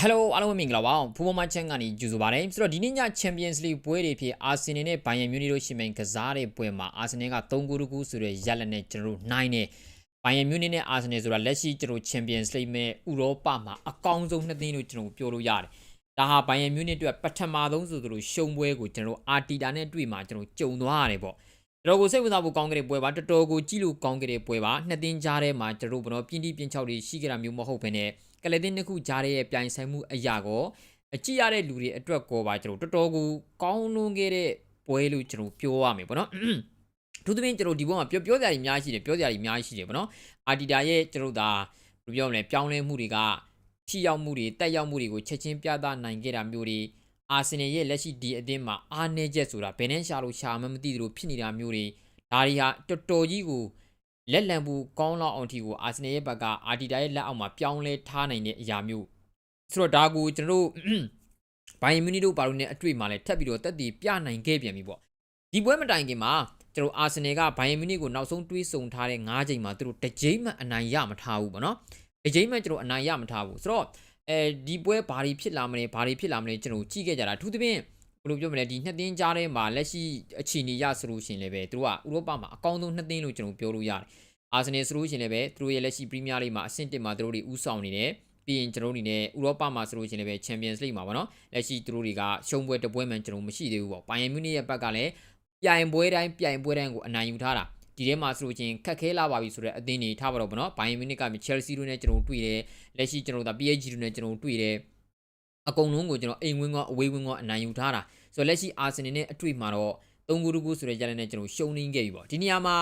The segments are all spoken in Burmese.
ဟယ်လိုအားလုံးပဲမင်္ဂလာပါဖူဘောမချန်ကနေကြိုဆိုပါရစေဆိုတော့ဒီနေ့ည Champions League ပွဲတွေဖြစ်အာဆင်နယ်နဲ့ဘိုင်ယန်မြူနီတို့ရှိမှန်ကစားတဲ့ပွဲမှာအာဆင်နယ်က3ဂိုးတကူဆိုတဲ့ရလက်နဲ့ကျွန်တော်တို့နိုင်နေဘိုင်ယန်မြူနီနဲ့အာဆင်နယ်ဆိုတာလက်ရှိကျွန်တော် Champions League မဲ့ဥရောပမှာအကောင်းဆုံးနှစ်သင်းလို့ကျွန်တော်ပြောလို့ရတယ်ဒါဟာဘိုင်ယန်မြူနီအတွက်ပထမဆုံးဆိုသလိုရှုံးပွဲကိုကျွန်တော်အာတီတာနဲ့တွေ့မှာကျွန်တော်ကြုံသွားရတယ်ပေါ့တော်ကိုစိတ်ဝင်စားဖို့ကောင်းကြတဲ့ပွဲပါတော်တော်ကိုကြည့်လို့ကောင်းကြတဲ့ပွဲပါနှစ်သင်းကြားထဲမှာကျွန်တော်ဘယ်တော့ပြင်းတိပြင်းချောက်တွေရှိကြတာမျိုးမဟုတ်ဘဲနဲ့ ကလတင်နှစ်ခုကြားရဲ့ပြိုင်ဆိုင်မှုအရာကိုအကြည့်ရတဲ့လူတွေအတွက်ကောပါကျွန်တော်တော်တော်ကိုကောင်းလွန်ခဲ့တဲ့ပွဲလို့ကျွန်တော်ပြောရမယ်ပေါ့နော်သူသမင်းကျွန်တော်ဒီဘက်မှာပြောပြောစရာကြီးအများကြီးရှိတယ်ပြောစရာကြီးအများကြီးရှိတယ်ပေါ့နော်အာတီတာရဲ့ကျွန်တော်ဒါဘယ်လိုပြောမလဲပြောင်းလဲမှုတွေကထိရောက်မှုတွေတက်ရောက်မှုတွေကိုချက်ချင်းပြသနိုင်ခဲ့တာမျိုးတွေအာဆင်နယ်ရဲ့လက်ရှိဒီအသင်းမှာအားနည်းချက်ဆိုတာဘယ်နဲ့ရှာလို့ရှာမှမသိသလိုဖြစ်နေတာမျိုးတွေဒါတွေဟာတော်တော်ကြီးကို လက်လံဘူးကောင်းလောက်အောင်ထိကိုအာဆင်နယ်ရဲ့ဘက်ကအာတီတာရဲ့လက်အောက်မှာပြောင်းလဲထားနိုင်တဲ့အရာမျိုးဆိုတော့ဒါကိုကျွန်တော်တို့ဘိုင်ယန်မြူနီတို့ဘာလို့ ਨੇ အတွေ့မှာလဲထပ်ပြီးတော့တက်တည်ပြနိုင်ခဲ့ပြန်ပြီပေါ့ဒီပွဲမတိုင်ခင်မှာကျွန်တော်အာဆင်နယ်ကဘိုင်ယန်မြူနီကိုနောက်ဆုံးတွေးဆုံထားတဲ့9ချိန်မှာသူတို့တစ်ချိန်မှအနိုင်ရမထားဘူးပေါ့နော်တစ်ချိန်မှကျွန်တော်အနိုင်ရမထားဘူးဆိုတော့အဲဒီပွဲဘာတွေဖြစ်လာမလဲဘာတွေဖြစ်လာမလဲကျွန်တော်ကြည့်ခဲ့ကြတာအထူးသဖြင့်ဘယ် လိုပြောမလဲဒီနှစ်သင်းကြားထဲမှာလက်ရှိအခြေအနေရဆိုလို့ရှိရင်လည်းပဲသူတို့ကဥရောပမှာအကောင်းဆုံးနှစ်သင်းလို့ကျွန်တော်ပြောလို့ရတယ်အာဆင်နယ်ဆိုလို့ရှိရင်လည်းပဲသူတို့ရဲ့လက်ရှိပရီးမီးယားလိဂ်မှာအဆင့်1မှာသူတို့တွေဥဆောင်နေတယ်ပြီးရင်ကျွန်တော်တို့အနေနဲ့ဥရောပမှာဆိုလို့ရှိရင်လည်းပဲ Champions League မှာပေါ့နော်လက်ရှိသူတို့တွေကရှုံးပွဲတစ်ပွဲမှကျွန်တော်မရှိသေးဘူးပေါ့ဘိုင်ယန်မြူနစ်ရဲ့ဘက်ကလည်းပြိုင်ပွဲတိုင်းပြိုင်ပွဲတိုင်းကိုအနိုင်ယူထားတာဒီထဲမှာဆိုလို့ချင်းခက်ခဲလာပါပြီဆိုတဲ့အသင်းတွေထားပါတော့ဗောနော်ဘိုင်ယန်မြူနစ်ကမြ Chelsea တို့နဲ့ကျွန်တော်တွေ့တယ်လက်ရှိကျွန်တော်တို့ဒါ PSG တို့နဲ့ကျွန်တော်တွေ့တယ်အကုန်လုံးကိုကျွန်တော်အိမ်ဝင်းကအဝေးဝင်းကအနိုင်ယူထားတာ ဆိုတော့လက်ရှိ Arsenal နဲ့အတွေ့မှာတော့3ဂိုးတကူဆိုတဲ့ရလနဲ့ကျွန်တော်ရှုံးနေခဲ့ပြီပေါ့ဒီနေရာမှာ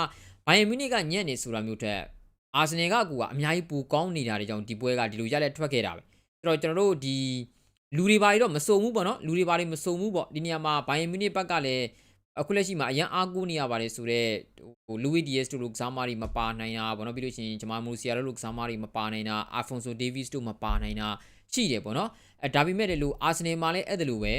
ဘိုင်ယန်မြူနစ်ကညံ့နေဆိုတာမျိုးထက်အာဆင်နယ်ကကူကအများကြီးပူကောင်းနေတာတွေကြောင့်ဒီပွဲကဒီလိုရလက်ထွက်ခဲ့တာပဲဆိုတော့ကျွန်တော်တို့ဒီလူတွေဘာတွေတော့မစုံဘူးပေါ့နော်လူတွေဘာတွေမစုံဘူးပေါ့ဒီနေရာမှာဘိုင်ယန်မြူနစ်ဘက်ကလည်းအခုလက်ရှိမှာအရန်အားကိုးနေရပါတယ်ဆိုတော့ဟိုလူဝီဒီယက်စ်တို့လိုကစားမတွေမပါနိုင်တာပေါ့နော်ပြီးလို့ရှိရင်ဂျမာမူစီယာတို့လိုကစားမတွေမပါနိုင်တာအာဖွန်ဆိုဒေးဗစ်တို့မပါနိုင်တာရှိတယ်ပေါ့နော်အဲဒါပေမဲ့လည်းလို့အာဆင်နယ်မှာလည်းအဲ့ဒါလိုပဲ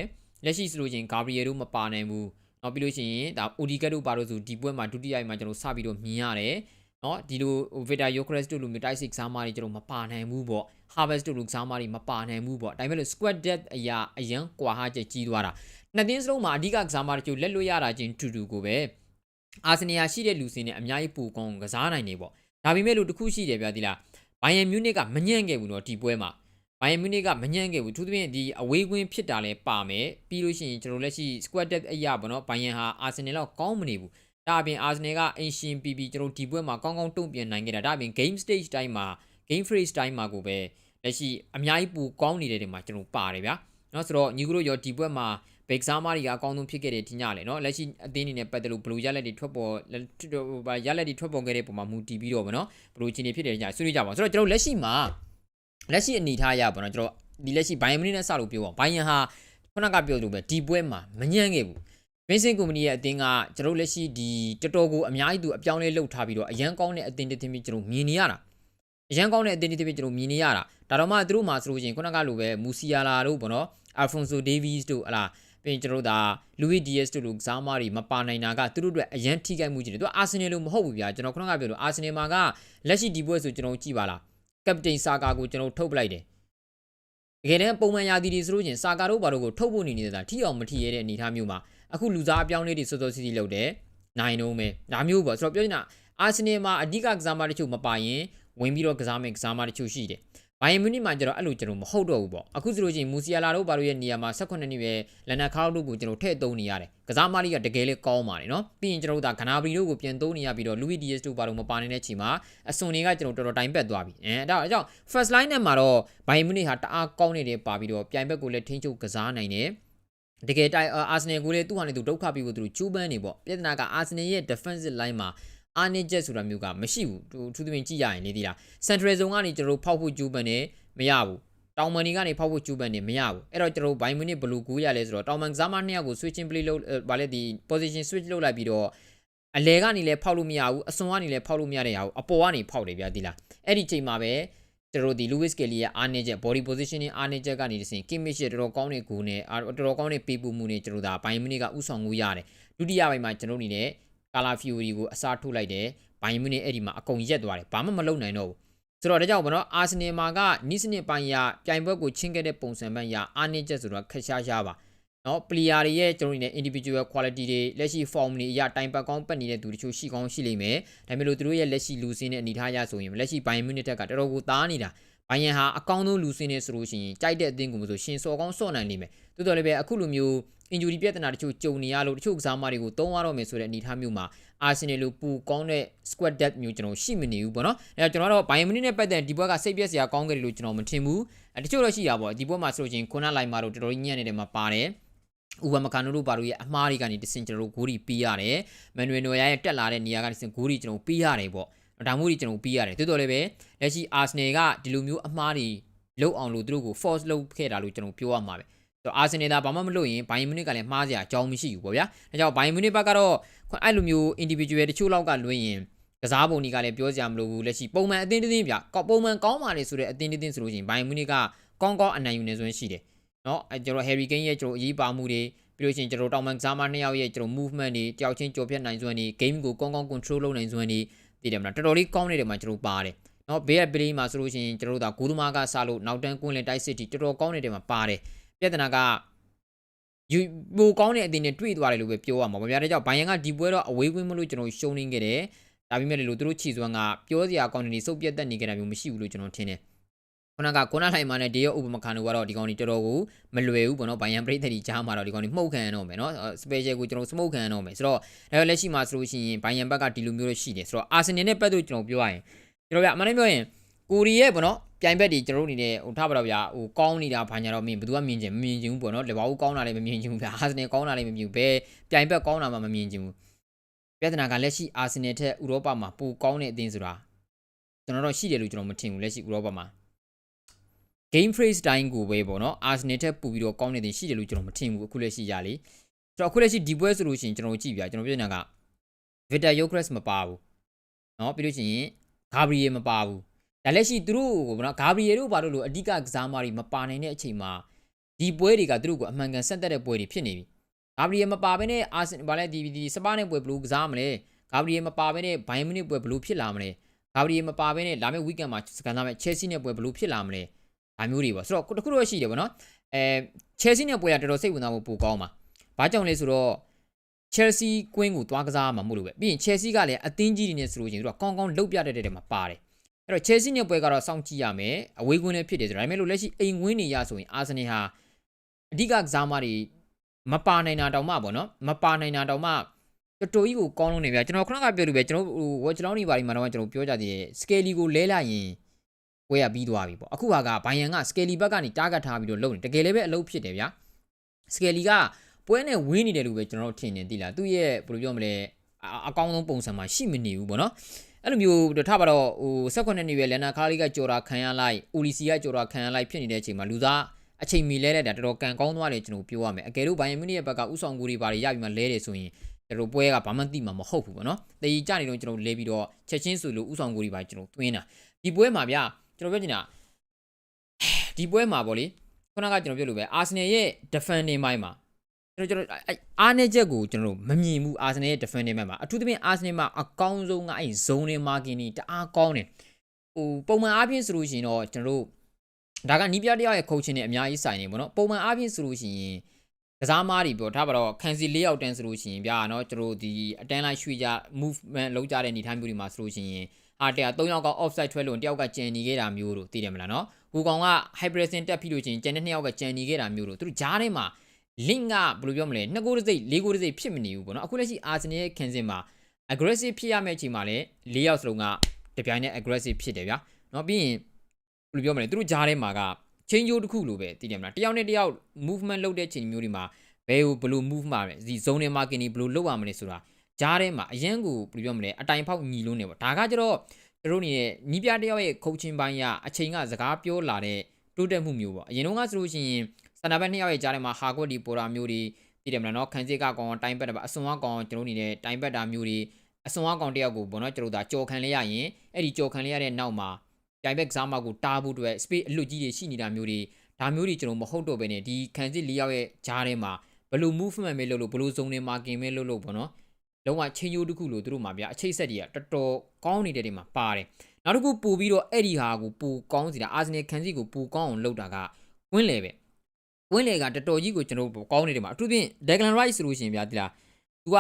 လက်ရှိဆိုလို့ရှိရင်ဂါဘရီယယ်တို့မပါနိုင်ဘူး။နောက်ပြီးလို့ရှိရင်ဒါအိုဒီကတ်တို့ပါလို့ဆိုဒီပွဲမှာဒုတိယမှာကျွန်တော်စပြီးတော့မြင်ရတယ်။နော်ဒီလိုဗီတာယိုခရက်စ်တို့လိုမျိုးတိုက်စစ်ကစားမတွေကျွန်တော်မပါနိုင်ဘူးပေါ့။ Harvest တို့လိုကစားမတွေမပါနိုင်ဘူးပေါ့။ဒါပေမဲ့လို့ squad depth အရာအရန်ကွာဟချက်ကြီးသွားတာ။နှစ်သင်းစလုံးမှာအဓိကကစားမတွေလက်လွတ်ရတာချင်းတူတူကိုပဲ။အာဆင်နယ်ရှိတဲ့လူစင်းနဲ့အများကြီးပူကောင်းကစားနိုင်နေပေါ့။ဒါပေမဲ့လို့တခုရှိတယ်ဗျာဒီလား။ဘိုင်ယန်မြူနစ်ကမညံ့ခဲ့ဘူးနော်ဒီပွဲမှာ။ ဘိုင်ယန်မြူးနစ်ကမညံ့ခဲ့ဘူးသူသဖြင့်ဒီအဝေးကွင်းဖြစ်တာလည်းပါမယ်ပြီးလို့ရှိရင်ကျွန်တော်လက်ရှိ squad depth အရာပေါ့နော်ဘိုင်ယန်ဟာအာဆင်နယ်လောက်ကောင်းမနေဘူးဒါအပြင်အာဆင်နယ်ကအင်ရှင် PP ကျွန်တော်ဒီပွဲမှာကောင်းကောင်းတုံ့ပြန်နိုင်ခဲ့တာဒါအပြင် game stage တိုင်းမှာ game phase တိုင်းမှာကိုပဲလက်ရှိအများကြီးပူကောင်းနေတဲ့တွေမှာကျွန်တော်ပါတယ်ဗျာနော်ဆိုတော့ညီကတို့ရောဒီဘက်မှာဘေကစားမားတွေကအကောင်းဆုံးဖြစ်ခဲ့တယ်တင်ကြလေနော်လက်ရှိအသင်းအနေနဲ့ပတ်သက်လို့ဘလူရလက်တွေထွက်ပေါ်ရလက်တွေထွက်ပေါ်ခဲ့တဲ့ပုံမှာမူတည်ပြီးတော့ဗောနော်ဘလူချင်းတွေဖြစ်တယ်တင်ကြဆွေးနွေးကြပါဦးဆိုတော့ကျွန်တော်လက်ရှိမှာ လက်ရှိအနေထားရပါတော့ကျွန်တော်ဒီလက်ရှိဘိုင်ယန်မနီနဲ့စလို့ပြောပါဘိုင်ယန်ဟာခုနကပြောလို့ပဲဒီပွဲမှာမညံ့ခဲ့ဘူးမင်းစင်ကုမ္ပဏီရဲ့အတင်းကကျွန်တော်လက်ရှိဒီတော်တော်ကိုအများကြီးသူအပြောင်းလဲလှုပ်ထားပြီးတော့အရန်ကောင်းတဲ့အတင်းတစ်တင်းပြီးကျွန်တော်မြင်နေရတာအရန်ကောင်းတဲ့အတင်းတစ်တင်းပြီးကျွန်တော်မြင်နေရတာဒါတော့မှသူတို့မှာဆိုလို့ချင်းခုနကလိုပဲမူစီယာလာတို့ပေါ့နော်အာဖွန်ဆိုဒေးဗီးစ်တို့ဟလာပြီးကျွန်တော်တို့ဒါလူဝီဒီယက်စ်တို့လိုကစားမတွေမပါနိုင်တာကသူတို့အတွက်အရန်ထိခိုက်မှုကြီးတယ်သူကအာဆင်နယ်လို့မဟုတ်ဘူးဗျာကျွန်တော်ခုနကပြောလို့အာဆင်နယ်မှာကလက်ရှိဒီပွဲဆိုကျွန်တော်ကြည့်ပါလား ကပတိန်ဆာကာကိုကျွန်တော်ထုတ်ပလိုက်တယ်တကယ်တမ်းပုံမှန်ရာသီတွေဆိုလို့ချင်းဆာကာတို့ဘာတို့ကိုထုတ်ဖို့နေနေတာထိအောင်မထိရတဲ့အနေအထားမျိုးမှာအခုလူစားအပြောင်းလေးတွေစောစောစီးစီးလုပ်တယ်နိုင်တော့မယ်ဒါမျိုးပေါ့ဆိုတော့ပြောနေတာအာဆင်နယ်မှာအဓိကကစားမတချို့မပါရင်ဝင်ပြီးတော့ကစားမယ်ကစားမတချို့ရှိတယ် ဘိုင်ယန်မြူနစ်မှာကျတော့အဲ့လိုကျွန်တော်မဟုတ်တော့ဘူးပေါ့အခုဆိုလို့ချင်းမူစီယာလာတို့ဘာလို့ရဲ့နေရာမှာ18နှစ်ပဲလန်နာခါတို့ကိုကျွန်တော်ထည့်သုံးနေရတယ်ကစားမလေးကတကယ်လေးကောင်းပါတယ်နော်ပြီးရင်ကျွန်တော်တို့ဒါဂနာဘရီတို့ကိုပြန်သုံးနေရပြီးတော့လူဝီဒီယက်စ်တို့ဘာလို့မပါနိုင်တဲ့ချိန်မှာအစွန်တွေကကျွန်တော်တော်တော်တိုင်ပက်သွားပြီအဲအဲ့ဒါအကြောင်း first line နဲ့မှာတော့ဘိုင်ယန်မြူနစ်ဟာတအားကောင်းနေတယ်ပါပြီးတော့ပြိုင်ဘက်ကိုလည်းထိန်းချုပ်ကစားနိုင်တယ်တကယ်တိုင်အာဆင်နယ်ကိုလည်းသူ့ဟာနဲ့သူဒုက္ခပြီးကိုသူတို့ကျူးပန်းနေပေါ့ပြဿနာကအာဆင်နယ်ရဲ့ defensive line မှာ အာနေချက်ဆိုတာမျိုးကမရှိဘူးသူသူသမင်ကြည့်ရရင်လေဒီလား central zone ကနေကျွန်တော်ဖောက်ဖို့ကျူးပန်းနေမရဘူးတောင်မန်ဒီကနေဖောက်ဖို့ကျူးပန်းနေမရဘူးအဲ့တော့ကျွန်တော်ဘိုင်မီနစ်ဘလူးကူးရလဲဆိုတော့တောင်မန်ကစားမနှစ်ယောက်ကို switching play လုပ်ဗာလဲဒီ position switch လုပ်လိုက်ပြီးတော့အလဲကနေလည်းဖောက်လို့မရဘူးအစွန်ကနေလည်းဖောက်လို့မရတဲ့ဟာကိုအပေါ်ကနေဖောက်တယ်ဗျာဒီလားအဲ့ဒီချိန်မှာပဲကျွန်တော်ဒီ Lewis Kelly ရဲ့အားနည်းချက် body positioning အားနည်းချက်ကနေတစဉ် Kimmich ရဲ့တော်တော်ကောင်းတဲ့ဂိုးနဲ့တော်တော်ကောင်းတဲ့ပေးပို့မှုနဲ့ကျွန်တော်ဒါဘိုင်မီနစ်ကဥဆောင်မှုရတယ်ဒုတိယပိုင်းမှာကျွန်တော်အနေနဲ့ Cala Fiori ကိုအစားထိုးလိုက်တယ်ဘိုင်မီနစ်အဲ့ဒီမှာအကုန်ရက်သွားတယ်ဘာမှမလုပ်နိုင်တော့ဘူးဆိုတော့ဒါကြောင့်ဗောနော်အာဆင်နယ်မှာကနီးစနစ်ပိုင်းရပြိုင်ပွဲကိုချင်းခဲ့တဲ့ပုံစံပိုင်းရအားနည်းချက်ဆိုတော့ခက်ရှားရှားပါနော်ပလီယာတွေရဲ့ကျွန်တော်တို့ရဲ့ individual quality တွေလက်ရှိ form တွေအရတိုင်ပတ်ကောင်းပတ်နေတဲ့သူတချို့ရှိကောင်းရှိလိမ့်မယ်ဒါပေမဲ့လို့သူတို့ရဲ့လက်ရှိလူစင်းတဲ့အနေထားရဆိုရင်လက်ရှိဘိုင်မြူနစ်တက်ကတော်တော်ကိုသားနေတာဘိုင်ယန်ဟာအကောင်းဆုံးလူစင်းနေဆိုလို့ရှိရင်ကြိုက်တဲ့အသင်းကိုမဆိုရှင်စော်ကောင်းစော့နိုင်လိမ့်မယ်တိုးတော်လည်းပဲအခုလိုမျိုး injury ပြဿနာတချို့ကြုံနေရလို့တချို့ကစားမတွေကိုသုံးရတော့မယ်ဆိုတဲ့အနေအထားမျိုးမှာ Arsenal လိုပူကောင်းတဲ့ squad depth မျိုးကျွန်တော်ရှိမနေဘူးပေါ့နော်အဲတော့ကျွန်တော်တို့ Bayern Munich နဲ့ပတ်သက်ဒီဘွဲကစိတ်ပြက်စရာကောင်းခဲ့တယ်လို့ကျွန်တော်မထင်ဘူးအဲတချို့တော့ရှိတာပေါ့ဒီဘွဲမှာဆိုလို့ချင်းခုနလိုက်မှာတော့တော်တော်ကြီးညံ့နေတယ်မှာပါတယ်ဥပမာကာနိုတို့ဘာလို့ရဲ့အမှားတွေကနေတစင်ကျွန်တော်တို့ဂိုးတွေပြီးရတယ်မန်နွေနိုယာရဲ့တက်လာတဲ့နေရာကနေတစင်ဂိုးတွေကျွန်တော်ပြီးရတယ်ပေါ့ဒါမျိုးတွေကျွန်တော်ပြီးရတယ်တိုးတော်လည်းပဲလက်ရှိ Arsenal ကဒီလိုမျိုးအမှားတွေလုံအောင်လို့သူတို့ကို force လုပ်ခဲ့တာလို့ကျွန်တော်ပြောရမှာပဲ ဆိုတော့အာဆင်နယ်ဒါဘာမှမလုပ်ရင်ဘိုင်ယန်မြူနစ်ကလည်းမှားစရာအကြောင်းမရှိဘူးပေါ့ဗျာ။ဒါကြောင့်ဘိုင်ယန်မြူနစ်ဘက်ကတော့အဲ့လိုမျိုး individual တချို့လောက်ကလွှဲရင်ကစားပုံတွေကလည်းပြောစရာမလိုဘူးလက်ရှိပုံမှန်အသင်းတစ်သင်းဗျ။ပုံမှန်ကောင်းပါလေဆိုတဲ့အသင်းတစ်သင်းဆိုလို့ရှိရင်ဘိုင်ယန်မြူနစ်ကကောင်းကောင်းအနိုင်ယူနေစွမ်းရှိတယ်။နော်အဲကျွန်တော် Harry Kane ရဲ့ကျွန်တော်အရေးပါမှုတွေပြီးလို့ရှိရင်ကျွန်တော်တောင်ပန်ကစားမနှစ်ယောက်ရဲ့ကျွန်တော် movement တွေတယောက်ချင်းကြော်ဖြတ်နိုင်စွမ်းတွေ game ကိုကောင်းကောင်း control လုပ်နိုင်စွမ်းတွေသိတယ်မလားတော်တော်လေးကောင်းနေတယ်မှာကျွန်တော်ပါတယ်။နော်ဘေးကပလေးမှာဆိုလို့ရှိရင်ကျွန်တော်တို့ကဂိုးသမားကစားလို့နောက်တန်းကွင်းလင်တိုက်စစ်တီတော်တော်ကောင်းနေတယ်မှာပါတယ်။ ပြဿနာကယူပိုကောင်းတဲ့အတင်းနဲ့တွေ့သွားတယ်လို့ပဲပြောရမှာပေါ့ဗျာဒါကြောင့်ဘိုင်ယန်ကဒီပွဲတော့အဝေးကွင်းမလို့ကျွန်တော်ရှုံးနေခဲ့တယ်ဒါပေမဲ့လို့သူတို့ချီစွမ်းကပြောစရာကောင်းတယ်စုပ်ပြတ်တက်နေကြတာမျိုးမရှိဘူးလို့ကျွန်တော်ထင်တယ်ခုနကကိုနာထိုင်မာနဲ့ဒေယောဥပမခါနိုကတော့ဒီကောင်ကြီးတော်တော်ကိုမလွယ်ဘူးပေါ့နော်ဘိုင်ယန်ပရိသတ်ကြီးကြားမှာတော့ဒီကောင်ကြီးမှုတ်ခံရတော့မယ်နော်စပယ်ရှယ်ကိုကျွန်တော်စမုတ်ခံရတော့မယ်ဆိုတော့ဒါလက်ရှိမှာဆိုလို့ရှိရင်ဘိုင်ယန်ဘက်ကဒီလိုမျိုးလို့ရှိတယ်ဆိုတော့အာဆင်နယ်နဲ့ပတ်သက်ကျွန်တော်ပြောရရင်ကျွန်တော်ပြအမှန်တမ်းပြောရင်ကိုရီရဲ့ပေါ့နော် ပြိုင်ဘက်တွေကျွန်တော်တို့အနေနဲ့ဟိုထားပါတော့ဗျာဟိုကောင်းနေတာဘာညာတော့မင်းဘယ်သူကမြင်ချင်မမြင်ချင်ဘူးပေါ့နော်လေဘာဘူးကောင်းတာလည်းမမြင်ချင်ဘူးဗျာအာဆင်နယ်ကောင်းတာလည်းမမြင်ဘူးဘယ်ပြိုင်ဘက်ကောင်းတာမှမမြင်ချင်ဘူးပြဿနာကလက်ရှိအာဆင်နယ်ထက်ဥရောပမှာပိုကောင်းတဲ့အသင်းဆိုတာကျွန်တော်တို့ရှိတယ်လို့ကျွန်တော်မထင်ဘူးလက်ရှိဥရောပမှာ game phrase တိုင်းကိုပဲပေါ့နော် Arsenal ထက်ပိုပြီးတော့ကောင်းနေတယ်ရှိတယ်လို့ကျွန်တော်မထင်ဘူးအခုလက်ရှိရလေဆိုတော့အခုလက်ရှိဒီပွဲဆိုလို့ရှိရင်ကျွန်တော်ကြည့်ပြကျွန်တော်ပြောနေတာက Victor Yokres မပါဘူးเนาะပြီးလို့ရှိရင် Gabriel မပါဘူး ဒါလက်ရှိသူတို့ကိုပေါ့နော် Gabriel တို့ဘာလို့လို့အဓိကကစားမတွေမပါနိုင်တဲ့အချိန်မှာဒီပွဲတွေကသူတို့ကိုအမှန်ကန်ဆက်သက်တဲ့ပွဲတွေဖြစ်နေပြီ Gabriel မပါဘဲနဲ့ Arsenal ဘာလဲဒီဒီစပါးနဲ့ပွဲဘယ်လိုကစားမလဲ Gabriel မပါဘဲနဲ့ Bayern Munich ပွဲဘယ်လိုဖြစ်လာမလဲ Gabriel မပါဘဲနဲ့လာမယ့် weekend မှာစကန်သားမဲ့ Chelsea နဲ့ပွဲဘယ်လိုဖြစ်လာမလဲဒါမျိုးတွေပေါ့ဆိုတော့တခုတော့ရှိတယ်ပေါ့နော်အဲ Chelsea နဲ့ပွဲရတော်တော်စိတ်ဝင်စားမှုပိုကောင်းပါဘာကြောင့်လဲဆိုတော့ Chelsea ကွင်းကိုသွားကစားမှာမဟုတ်လို့ပဲပြီးရင် Chelsea ကလည်းအသင်းကြီးတွေနဲ့ဆိုလို့ရှိရင်သူကကောင်းကောင်းလှုပ်ပြတတ်တဲ့တဲမှာပါတယ် အဲ့တော့ Chelsea နဲ့ပွဲကတော့စောင့်ကြည့်ရမယ်အဝေးကွင်းလည်းဖြစ်တယ်ဆိုတော့ဒါပေမဲ့လို့လက်ရှိအိမ်ဝင်းနေရဆိုရင် Arsenal ဟာအဓိကကစားမတွေမပါနိုင်တာတောင်မှပေါ့နော်မပါနိုင်တာတောင်မှတော်တော်ကြီးကိုကောင်းလုံးနေဗျာကျွန်တော်ခုနကပြောလို့ပဲကျွန်တော်ဟိုဝက်ချလောင်းနေပါဒီမှာတော့ကျွန်တော်ပြောကြသေးတယ် Skelly ကိုလဲလိုက်ရင်ပွဲရပြီးသွားပြီပေါ့အခုဟာကဘိုင်ယန်က Skelly ဘက်ကနေတားဂတ်ထားပြီးတော့လုပ်နေတကယ်လည်းပဲအလုပ်ဖြစ်တယ်ဗျာ Skelly ကပွဲနဲ့ဝင်းနေတယ်လို့ပဲကျွန်တော်တို့ထင်နေသိလားသူ့ရဲ့ဘယ်လိုပြောမလဲအကောင်းဆုံးပုံစံမှာရှိမနေဘူးပေါ့နော် အဲ့လိုမျိုးထားပါတော့ဟို16နှစ်နေရွယ်လန်နာခါလီကကြော်တာခံရလိုက်အိုလီစီကကြော်တာခံရလိုက်ဖြစ်နေတဲ့အချိန်မှာလူသားအချိန်မီလဲလိုက်တာတော်တော်ကန်ကောင်းသွားတယ်ကျွန်တော်ပြောရမယ်အကယ်လို့ဘိုင်ယန်မြူနစ်ရဲ့ဘက်ကဥဆောင်ကူတွေဘာတွေရပြီးမှလဲတယ်ဆိုရင်ကျွန်တော်ပွဲကဘာမှသိမှာမဟုတ်ဘူးပေါ့နော်တည်ကြနေတော့ကျွန်တော်လဲပြီးတော့ချက်ချင်းဆိုလို့ဥဆောင်ကူတွေဘာကျွန်တော်တွင်းတာဒီပွဲမှာဗျကျွန်တော်ပြောချင်တာဒီပွဲမှာပေါ့လေခုနကကျွန်တော်ပြောလို့ပဲအာဆင်နယ်ရဲ့ defending ဘိုင်းမှာ ကျွန်တော်ကျွန်တော်အားနည်းချက်ကိုကျွန်တော်တို့မမြင်ဘူးအာဆင်နယ်ရဲ့ defending မှာအထူးသဖြင့်အာဆင်နယ်မှာအကောင်းဆုံးကအဲ့ zone in marking တွေတအားကောင်းတယ်ဟိုပုံမှန်အားဖြင့်ဆိုလို့ရှိရင်တော့ကျွန်တော်တို့ဒါကနီးပြတယောက်ရဲ့ coaching နဲ့အများကြီးဆိုင်နေပေါ့နော်ပုံမှန်အားဖြင့်ဆိုလို့ရှိရင်ကစားမားတွေပြောထားပါတော့ခံစီ၄ယောက်တန်းဆိုလို့ရှိရင်ဗျာနော်ကျွန်တော်တို့ဒီအတန်းလိုက်ရွှေ့ကြ movement လုပ်ကြတဲ့နေထိုင်မျိုးတွေမှာဆိုလို့ရှိရင်အာတရာ၃ယောက်က offside ထွက်လို့တယောက်ကကြံနေခဲ့တာမျိုးတို့သိတယ်မလားနော်ဟိုကောင်က high pressing တက်ပြီးလို့ချင်းကြံတဲ့၂ယောက်ကကြံနေခဲ့တာမျိုးတို့သူတို့ကြားထဲမှာ link ကဘယ်လိုပြောမလဲနှစ်ကိုတစ်စိတ်လေးကိုတစ်စိတ်ဖြစ်မနေဘူးပေါ့နော်အခုလက်ရှိ Arsenal ရဲ့ခံစစ်မှာ aggressive ဖြစ်ရမယ့်အချိန်မှာလည်းလေးယောက်စလုံးကတပြိုင်နက် aggressive ဖြစ်တယ်ဗျာနော်ပြီးရင်ဘယ်လိုပြောမလဲသူတို့ကြားထဲမှာက change တစ်ခုလိုပဲသိတယ်မလားတယောက်နဲ့တယောက် movement လုပ်တဲ့ချိန်မျိုးတွေမှာဘယ်ကိုဘယ်လို move မှာလဲဒီ zone ထဲမှာကင်ဒီဘယ်လိုလုပ်ရမလဲဆိုတာကြားထဲမှာအရန်ကိုဘယ်လိုပြောမလဲအတိုင်ဖောက်ညီလုံးနေပေါ့ဒါကကြတော့တို့အနေနဲ့ညီပြတယောက်ရဲ့ coaching ပိုင်းကအချိန်ကစကားပြောလာတဲ့တိုးတက်မှုမျိုးပေါ့အရင်တုန်းကဆိုလို့ရှိရင် န္ဒဘက်နှစ်ယောက်ရဲ့ကြားထဲမှာဟာကွက်ဒီပိုရာမျိုးတွေသိတယ်မလားနော်ခန်းစစ်ကကောင်တိုင်ပတ်တာပါအစွန်အကောင်ကျွန်တော်နေတဲ့တိုင်ပတ်တာမျိုးတွေအစွန်အကောင်တယောက်ကိုပေါ့နော်ကျွန်တော်ဒါကြော်ခံလေးရရင်အဲ့ဒီကြော်ခံလေးရတဲ့နောက်မှာတိုင်ဘက်ကစားမကိုတားဖို့အတွက် space အလွတ်ကြီးတွေရှိနေတာမျိုးတွေဒါမျိုးတွေကျွန်တော်မဟုတ်တော့ဘဲနဲ့ဒီခန်းစစ်လေးယောက်ရဲ့ကြားထဲမှာဘယ်လို movement ပဲလုပ်လို့ဘယ်လို zone တွေ marking ပဲလုပ်လို့ပေါ့နော်လုံးဝချင်းယိုးတစ်ခုလို့သူတို့မှာဗျာအချိတ်ဆက်တွေကတော်တော်ကောင်းနေတဲ့နေမှာပါတယ်နောက်တစ်ခုပို့ပြီးတော့အဲ့ဒီဟာကိုပိုကောင်းစီတာအာဆင်နယ်ခန်းစီကိုပိုကောင်းအောင်လုပ်တာကဝင်းလေပဲ ဝင်းလေကတော်တော်ကြီးကိုကျွန်တော်တို့ကောင်းနေတယ်မှာအထူးဖြင့် Declan Rice ဆိုလို့ရှိရင်ဗျာဒီလား तू က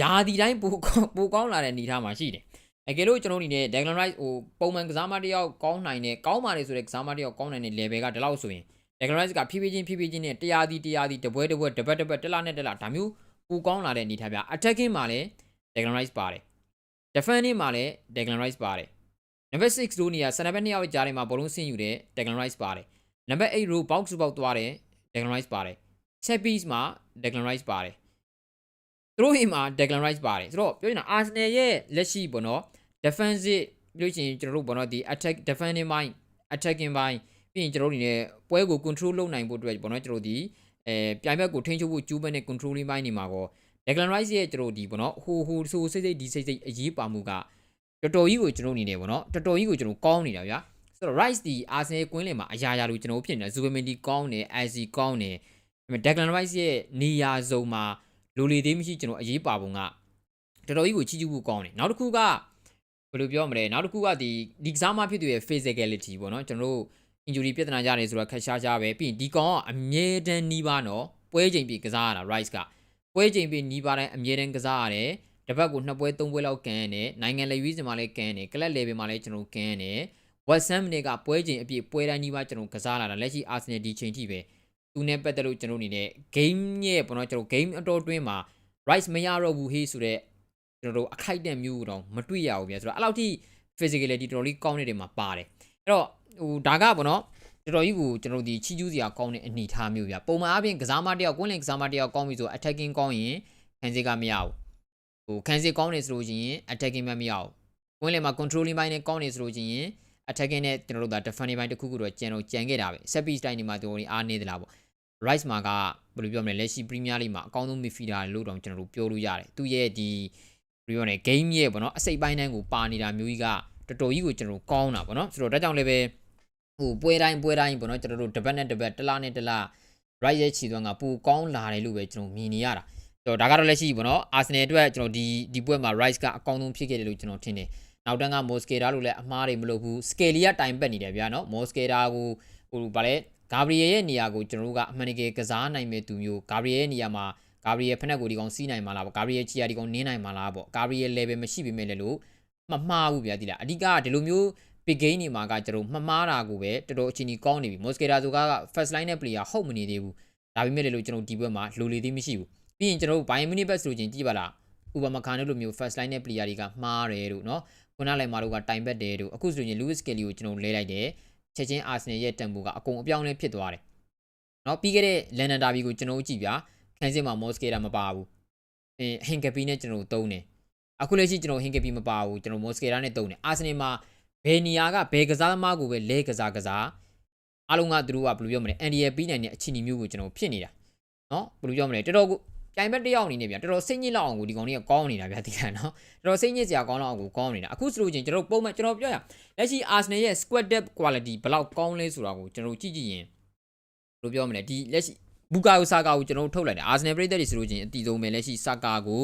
ယာဒီတိုင်းပိုကောင်းပိုကောင်းလာတဲ့အနေအထားမှာရှိတယ်အကယ်လို့ကျွန်တော်အနေနဲ့ Declan Rice ဟိုပုံမှန်ကစားမတစ်ယောက်ကောင်းနိုင်တဲ့ကောင်းပါလေဆိုတဲ့ကစားမတစ်ယောက်ကောင်းနိုင်တဲ့ level ကဒီလောက်ဆိုရင် Declan Rice ကဖြည်းဖြည်းချင်းဖြည်းဖြည်းချင်းနဲ့တရားဒီတရားဒီတပွဲတပွဲတပတ်တပတ်တစ်လနဲ့တစ်လဒါမျိုးပိုကောင်းလာတဲ့အနေအထားဗျ attacking မှာလည်း Declan Rice ပါတယ် defending မှာလည်း Declan Rice ပါတယ် number 6 row နေရာစနဘက်နှစ်ယောက်ကြားထဲမှာဘောလုံးဆင်းယူတဲ့ Declan Rice ပါတယ် number 8 row box to box သွားတဲ့ Declan Rice ပါတယ် set piece မှာ Declan Rice ပါတယ် throw in မှာ Declan Rice ပါတယ်ဆိုတော့ပြောရင် Arsenal ရဲ့လက်ရှိပေါ့နော် defensive ပြီးလို့ရှိရင်ကျွန်တော်တို့ပေါ့နော်ဒီ attack defending ဘိုင်း attacking ဘိုင်းပြီးရင်ကျွန်တော်တို့အနေနဲ့ပွဲကို control လုပ်နိုင်ဖို့အတွက်ပေါ့နော်ကျွန်တော်တို့ဒီအဲပြိုင်ဘက်ကိုထိန်းချုပ်ဖို့ကျူးမဲ့နဲ့ controlling ဘိုင်းနေမှာပေါ့ Declan Rice ရဲ့ကျွန်တော်တို့ဒီပေါ့နော်ဟိုဟိုဆိုစိတ်စိတ်ဒီစိတ်စိတ်အရေးပါမှုကတော်တော်ကြီးကိုကျွန်တော်အနေနဲ့ပေါ့နော်တော်တော်ကြီးကိုကျွန်တော်ကောင်းနေတာဗျာ ဆိုတော့ Rice ဒီ Arsenal ကွင်းလင်မှာအရာရာလို့ကျွန်တော်ဖြစ်နေတာ Zubimendi ကောင်းတယ် IC ကောင်းတယ်ဒါပေမဲ့ Declan Rice ရဲ့နေရာစုံမှာလိုလေသေးမရှိကျွန်တော်အရေးပါပုံကတော်တော်ကြီးကိုချီးကျူးဖို့ကောင်းတယ်နောက်တစ်ခုကဘယ်လိုပြောမလဲနောက်တစ်ခုကဒီဒီကစားမဖြစ်သူရဲ့ physicality ပေါ့နော်ကျွန်တော်တို့ injury ပြဿနာကြတယ်ဆိုတာခက်ရှားရှားပဲပြီးရင်ဒီကောင်ကအမြဲတမ်းနီးပါနော်ပွဲချိန်ပြီးကစားရတာ Rice ကပွဲချိန်ပြီးနီးပါတိုင်းအမြဲတမ်းကစားရတယ်တစ်ပတ်ကိုနှစ်ပွဲသုံးပွဲလောက်ကန်ရတယ်နိုင်ငံလေရွေးစင်မှာလည်းကန်ရတယ်ကလပ်လေဘယ်မှာလည်းကျွန်တော်ကန်ရတယ် ဝက်ဆမ်နေကပွဲချိန်အပြည့်ပွဲတိုင်းနီးပါကျွန်တော်ကစားလာတာလက်ရှိအာဆင်နယ်ဒီချိန်ထိပဲသူနဲ့ပတ်သက်လို့ကျွန်တော်အနေနဲ့ game ရဲ့ပေါ့နော်ကျွန်တော် game အတော်တွင်းမှာ rice မရတော့ဘူးဟေးဆိုတော့ကျွန်တော်တို့အခိုက်အတန့်မျိုးတော့မတွေ့ရဘူးဗျာဆိုတော့အဲ့လောက်ထိ physicality တော်တော်လေးကောင်းနေတဲ့မှာပါတယ်အဲ့တော့ဟိုဒါကပေါ့နော်တော်တော်ကြီးကိုကျွန်တော်တို့ဒီချီကျူးစရာကောင်းတဲ့အနေအထားမျိုးဗျာပုံမှန်အားဖြင့်ကစားမတစ်ယောက်ကွင်းလင်ကစားမတစ်ယောက်ကောင်းပြီဆို attacking ကောင်းရင်ခန်းစစ်ကမရဘူးဟိုခန်းစစ်ကောင်းနေဆိုလို့ရှိရင် attacking မမရဘူးကွင်းလင်မှာ controlling ဘိုင်းနဲ့ကောင်းနေဆိုလို့ရှိရင် attacking နဲ့ကျွန်တော်တို့ဒါ defending ဘိုင်းတစ်ခုခုတော့ကြံတော့ကြံခဲ့တာပဲ set piece တိုင်းဒီမှာတို့အားနေသလားပေါ့ rice မှာကဘယ်လိုပြောမလဲလက်ရှိ premier league မှာအကောင်းဆုံး midfielder လို့တော့ကျွန်တော်တို့ပြောလို့ရတယ်သူရဲ့ဒီဘယ်လိုပြောလဲ game ရဲ့ပေါ့နော်အစိတ်ပိုင်းတိုင်းကိုပါနေတာမျိုးကြီးကတော်တော်ကြီးကိုကျွန်တော်တို့ကောင်းတာပေါ့နော်ဆိုတော့ဒါကြောင့်လည်းပဲဟိုပွဲတိုင်းပွဲတိုင်းပေါ့နော်ကျွန်တော်တို့တပတ်နဲ့တပတ်တစ်လနဲ့တစ်လ right ရဲ့ခြေသွမ်းကပူကောင်းလာတယ်လို့ပဲကျွန်တော်မြင်နေရတာဆိုတော့ဒါကတော့လက်ရှိပေါ့နော် Arsenal အတွက်ကျွန်တော်ဒီဒီပွဲမှာ Rice ကအကောင်းဆုံးဖြစ်ခဲ့တယ်လို့ကျွန်တော်ထင်တယ် နောက်တန်းက Mosquera လို့လည်းအမှားတွေမလုပ်ဘူး Scalia တိုင်ပတ်နေတယ်ဗျာနော် Mosquera ကိုဟိုဗာလဲ Gabriel ရဲ့နေရာကိုကျွန်တော်တို့ကအမှန်တကယ်ကစားနိုင်မဲ့သူမျိုး Gabriel ရဲ့နေရာမှာ Gabriel ဖက်နှက်ကိုဒီကောင်စီးနိုင်မှာလားပေါ့ Gabriel ချီယာဒီကောင်နင်းနိုင်မှာလားပေါ့ Gabriel level မရှိပေမဲ့လည်းလို့မမှားဘူးဗျာဒီလားအဓိကကဒီလိုမျိုး big game နေမှာကကျွန်တော်မမှားတာကိုပဲတော်တော်အချိန်ကြီးကောင်းနေပြီ Mosquera ဆိုက first line နဲ့ player ဟုတ်မနေသေးဘူးဒါပေမဲ့လည်းလို့ကျွန်တော်ဒီဘက်မှာလိုလေသေးမရှိဘူးပြီးရင်ကျွန်တော်တို့ Bayern Munich ဘက်ဆိုရင်ကြည့်ပါလားဥပမာခါတို့လိုမျိုး first line နဲ့ player တွေကမှားတယ်တို့เนาะ ခုနလိုက်မာတို့ကတိုင်ဘက်တယ်တို့အခုဆိုရင် Lewis Kelly ကိုကျွန်တော်လဲလိုက်တယ်ချက်ချင်း Arsenal ရဲ့တန်ဖိုးကအကုန်အပြောင်းလဲဖြစ်သွားတယ်။နော်ပြီးခဲ့တဲ့ London Derby ကိုကျွန်တော်ကြည့်ပြခန်းစင်မှာ Mosquera မပါဘူး။အင်း Hinkapy နဲ့ကျွန်တော်သုံးတယ်။အခုလက်ရှိကျွန်တော် Hinkapy မပါဘူးကျွန်တော် Mosquera နဲ့သုံးတယ်။ Arsenal မှာဘယ်နေရာကဘယ်ကစားသမားကိုပဲလဲကစားကစားအားလုံးကသူတို့ကဘယ်လိုပြောမလဲ NDL ပြီးနိုင်တဲ့အခြေအနေမျိုးကိုကျွန်တော်ဖြစ်နေတာ။နော်ဘယ်လိုပြောမလဲတော်တော်ကို ပြိုင်ဘက်တစ်ယောက်အနေနဲ့ဗျာတော်တော်စိတ်ညစ်လောက်အောင်ကိုဒီကောင်လေးကကောင်းနေတာဗျာဒီကနော်တော်တော်စိတ်ညစ်စရာကောင်းလောက်အောင်ကိုကောင်းနေတာအခုဆိုလို့ချင်းကျွန်တော်ပုံမှန်ကျွန်တော်ပြောရလက်ရှိ Arsenal ရဲ့ squad depth quality ဘယ်လောက်ကောင်းလဲဆိုတာကိုကျွန်တော်ကြည့်ကြည့်ရင်ဘယ်လိုပြောမလဲဒီလက်ရှိဘူကာယိုဆာကာကိုကျွန်တော်ထုတ်လိုက်တယ် Arsenal ပြည်သက်တွေဆိုလို့ချင်းအတီဆုံးပဲလက်ရှိဆာကာကို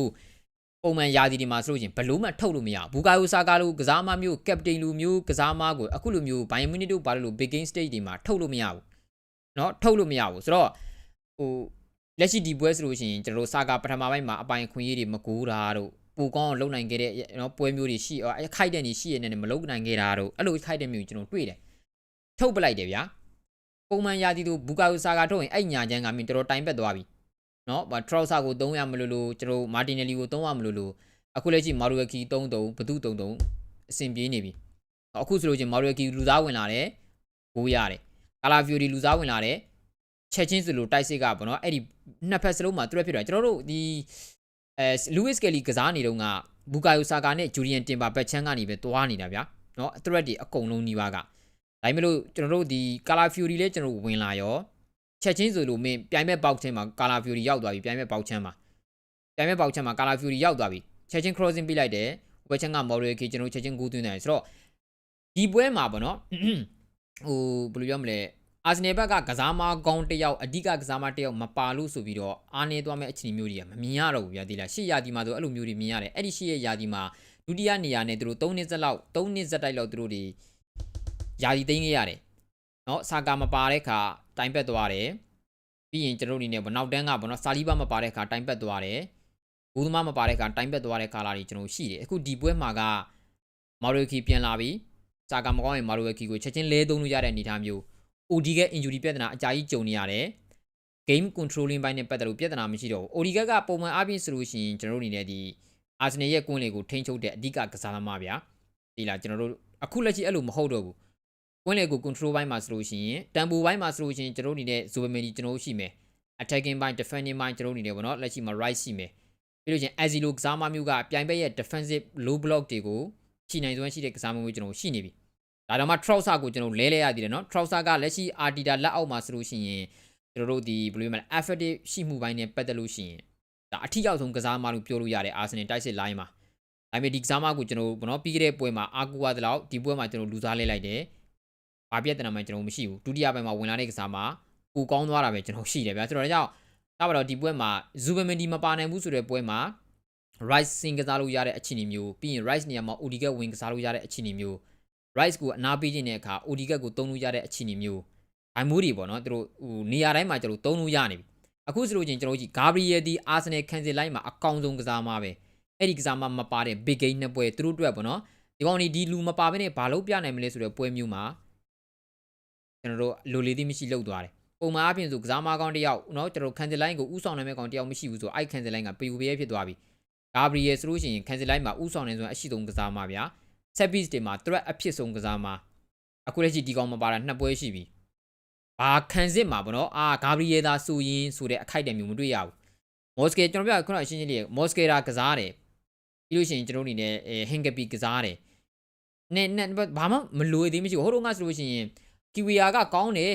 ပုံမှန်ယာဒီဒီမှာဆိုလို့ချင်းဘလို့မှထုတ်လို့မရဘူးဘူကာယိုဆာကာလိုကစားမမျိုးကပတိန်လိုမျိုးကစားမကိုအခုလိုမျိုးဘိုင်ယန်မြူနစ်တို့ဘာလို့ big game stage တွေမှာထုတ်လို့မရဘူးเนาะထုတ်လို့မရဘူးဆိုတော့ဟို လက်ရှိဒီပွဲဆိုလို့ရှိရင်ကျွန်တော်တို့စာကပထမပိုင်းမှာအပိုင်ခွင့်ရေးတွေမကူတာတို့ပူကောင်းအောင်လုပ်နိုင်ခဲ့တဲ့နော်ပွဲမျိုးတွေရှိအခိုက်တဲ့နေရှိရနေမလုပ်နိုင်ခဲ့တာတို့အဲ့လိုခိုက်တဲ့မျိုးကျွန်တော်တွေ့တယ်ထုတ်ပလိုက်တယ်ဗျာပုံမှန်ရာသီတို့ဘူကာယိုစာကထုတ်ရင်အဲ့ညာချမ်းကမြင်တော်တော်တိုင်ပက်သွားပြီနော်ဘာထရော့ဆာကိုသုံးရမလို့လို့ကျွန်တော်မာတင်နယ်လီကိုသုံးရမလို့လို့အခုလက်ရှိမာရူယကီ3 3ဘသူ3 3အဆင်ပြေနေပြီအခုဆိုလို့ချင်းမာရူယကီလူသားဝင်လာတယ်ဘိုးရတယ်ကာလာဖီယိုဒီလူသားဝင်လာတယ် ချက်ချင်းစလိုတိုက်စစ်ကပေါ့နော်အဲ့ဒီနှစ်ဖက်စလုံးမှာတွဲဖြစ်တယ်ကျွန်တော်တို့ဒီအဲလူးဝစ်ကယ်လီကစားနေတော့ကဘူကာယိုဆာကာနဲ့ဂျူရီယန်တင်ပါဘက်ချန်ကနေပဲတွားနေတာဗျာနော်အသရက်တွေအကုန်လုံးနီးပါးကဒါပေမဲ့လို့ကျွန်တော်တို့ဒီကာလာဖျူရီလည်းကျွန်တော်တို့ဝင်လာရောချက်ချင်းဆိုလို့မင်းပြိုင်မဲ့ပေါက်ချင်းမှာကာလာဖျူရီရောက်သွားပြီပြိုင်မဲ့ပေါက်ချမ်းမှာပြိုင်မဲ့ပေါက်ချမ်းမှာကာလာဖျူရီရောက်သွားပြီချက်ချင်း crossing ပြလိုက်တယ်ဘက်ချန်ကမော်ရီကီကျွန်တော်ချက်ချင်းကူးသွင်းတယ်ဆိုတော့ဒီပွဲမှာပေါ့နော်ဟိုဘယ်လိုပြောမလဲ အာဆင်နယ်ဘက်ကကစားမကောင်းတယောက်အဓိကကစားမတယောက်မပါလို့ဆိုပြီးတော့အားနေသွားမဲ့အခြေအနေမျိုးတွေကမမြင်ရတော့ဘူးဗျာဒီလားရှစ်ရာသီမှာဆိုအဲ့လိုမျိုးတွေမြင်ရတယ်အဲ့ဒီရှစ်ရဲ့ရာသီမှာဒုတိယနေရာနဲ့သူတို့၃နှစ်ဆက်လောက်၃နှစ်ဆက်တိုက်လောက်သူတို့တွေယာယီသိမ်းခဲ့ရတယ်။နော်ဆာကာမပါတဲ့ခါတိုင်ပတ်သွားတယ်။ပြီးရင်ကျွန်တော်တို့အနေနဲ့ဘနောက်တန်းကဘနော်ဆာလီဘာမပါတဲ့ခါတိုင်ပတ်သွားတယ်။ဘူးသမားမပါတဲ့ခါတိုင်ပတ်သွားတဲ့ကာလာတွေကျွန်တော်ရှိတယ်။အခုဒီပွဲမှာကမာရိုကီပြန်လာပြီးဆာကာမကောင်းရင်မာရိုကီကိုချက်ချင်းလဲသုံးလို့ရတဲ့အနေအထားမျိုး။ OD က injury ပြဿနာအကြာကြီးကြုံနေရတယ် game controlling ဘိုင်းနဲ့ပတ်သက်လို့ပြဿနာမရှိတော့ဘူး OD ကပုံမှန်အားဖြင့်ဆိုလို့ရှိရင်ကျွန်တော်တို့အနေနဲ့ဒီ Arsenal ရဲ့ကွင်းလေးကိုထိန်းချုပ်တဲ့အဓိကကစားသမားဗျာဒီလားကျွန်တော်တို့အခုလက်ရှိအဲ့လိုမဟုတ်တော့ဘူးကွင်းလေးကို control ဘိုင်းမှာဆိုလို့ရှိရင်တန်ဖိုဘိုင်းမှာဆိုလို့ရှိရင်ကျွန်တော်တို့အနေနဲ့ Zubameni ကျွန်တော်တို့ရှိမယ် attacking ဘိုင်း defending ဘိုင်းကျွန်တော်တို့အနေနဲ့ဗောနော်လက်ရှိမှာ right ရှိမယ်ပြီးလို့ချင်း Azilo ကစားမမျိုးကပြိုင်ဘက်ရဲ့ defensive low block တွေကိုချိန်နိုင်စွမ်းရှိတဲ့ကစားမမျိုးကျွန်တော်ရှိနေပြီ ဒါတော့မှ Trouser ကိုကျွန်တော်လဲလဲရသေးတယ်နော် Trouser ကလက်ရှိ Arteta လက်အောက်မှာဆိုလို့ရှိရင်ကျွန်တော်တို့ဒီဘယ်လိုမှ effective ရှိမှုဘိုင်းနဲ့ပတ်သက်လို့ရှိရင်ဒါအထီးရောက်ဆုံးကစားမလို့ပြောလို့ရတယ် Arsenal တိုက်စစ် line မှာဒါပေမဲ့ဒီကစားမကိုကျွန်တော်ဘောနော်ပြီးခဲ့တဲ့ပွဲမှာအာကူရတဲ့လောက်ဒီပွဲမှာကျွန်တော်လူစားလဲလိုက်တယ်ဘာပြဿနာမှကျွန်တော်မရှိဘူးဒုတိယပိုင်းမှာဝင်လာတဲ့ကစားမကိုကောင်းသွားတာပဲကျွန်တော်ရှိတယ်ဗျာဆိုတော့ဒါကြောင့်ဒါပါတော့ဒီပွဲမှာ Zubameni မပါနိုင်ဘူးဆိုတဲ့ပွဲမှာ Rice စင်ကစားလို့ရတဲ့အခြေအနေမျိုးပြီးရင် Rice နေရာမှာ Odegaard ဝင်ကစားလို့ရတဲ့အခြေအနေမျိုး Rice ကိုအနာပေးခြင်းတဲ့အခါ Odegaard ကိုတုံးလို့ရတဲ့အခြေအနေမျိုးဘိုင်မိုးတွေပေါ့နော်သူတို့ဟိုနေရာတိုင်းမှာကျွန်တော်တုံးလို့ရနေပြီအခုဆိုလို့ချင်းကျွန်တော်ကြည့် Gabriel ဒီ Arsenal ခံစစ်လိုက်မှာအကောင်ဆုံးကစားမှာပဲအဲ့ဒီကစားမှာမပါတဲ့ big game နှစ်ပွဲသူတို့အတွက်ပေါ့နော်ဒီကောင်ဒီဒီလူမပါဘဲနဲ့ဘာလို့ပြနိုင်မလဲဆိုတဲ့ပွဲမျိုးမှာကျွန်တော်တို့လိုလေသည်မရှိလောက်သွားတယ်ပုံမှန်အပြင်ဆိုကစားမကောင်တယောက်เนาะကျွန်တော်ခံစစ်လိုင်းကိုဥဆောင်နိုင်မဲ့ကောင်တယောက်မရှိဘူးဆိုအဲ့ခံစစ်လိုင်းကပီယူပီရဲ့ဖြစ်သွားပြီဂါဘရီယယ်ဆိုလို့ရှိရင်ခံစစ်လိုင်းမှာဥဆောင်နေဆိုအရှိဆုံးကစားမှာဗျာ set piece တွေမှာ threat အဖြစ်ဆုံးကစားမှာအခုလက်ရှိဒီကောင်မပါတာနှစ်ပွဲရှိပြီဘာခံစစ်မှာဗောနော်အာဂါဘရီယယ်သာဆိုရင်ဆိုတဲ့အခိုက်အတန့်မျိုးမတွေ့ရဘူးမော်စကေကျွန်တော်ပြခုနအရှင်းရှင်းလေးမော်စကေရာကစားတယ်ပြီးလို့ရှိရင်ကျွန်တော်အနေနဲ့ဟင်ကပီကစားတယ်နဲ့နဲ့ဘာမှမလိုသေးမရှိဘူးဟိုတော့ငါဆိုလို့ရှိရင်ကီဝီယာကကောင်းတယ်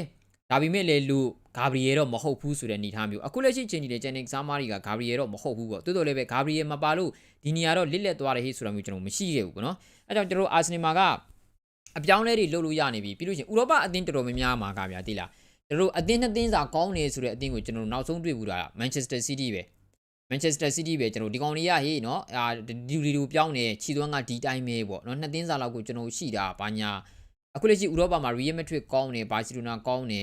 ဒါပေမဲ့လေလူဂါဘရီယယ်တော့မဟုတ်ဘူးဆိုတဲ့အနေအထားမျိုးအခုလက်ရှိချိန်ကြီးတဲ့ဂျန်နစ်စားမားတွေကဂါဘရီယယ်တော့မဟုတ်ဘူးပေါ့တိုးတော်လည်းပဲဂါဘရီယယ်မပါလို့ဒီနေရာတော့လစ်လက်သွားတယ်ဟေ့ဆိုတာမျိုးကျွန်တော်မရှိခဲ့ဘူးပေါ့နော် အဲကြောင့်ကျွန်တော်အာဆင်နယ်မှာကအပြောင်းလဲတွေလုပ်လို့ရနေပြီပြီးလို့ရှိရင်ဥရောပအသင်းတော်တော်များများမှာကဗျာတိလားကျွန်တော်အသင်းနှစ်သင်းစာကောင်းနေဆိုတဲ့အသင်းကိုကျွန်တော်နောက်ဆုံးတွေ့ဘူးတာမန်ချက်စတာစီးတီးပဲမန်ချက်စတာစီးတီးပဲကျွန်တော်ဒီကောင်လေးရဟေးနော်အာဒီလီလိုပြောင်းနေခြီသွန်းကဒီတိုင်းပဲပေါ့နော်နှစ်သင်းစာလောက်ကိုကျွန်တော်ရှိတာဘာညာအခုလက်ရှိဥရောပမှာ Real Madrid ကောင်းနေဘာစီလိုနာကောင်းနေ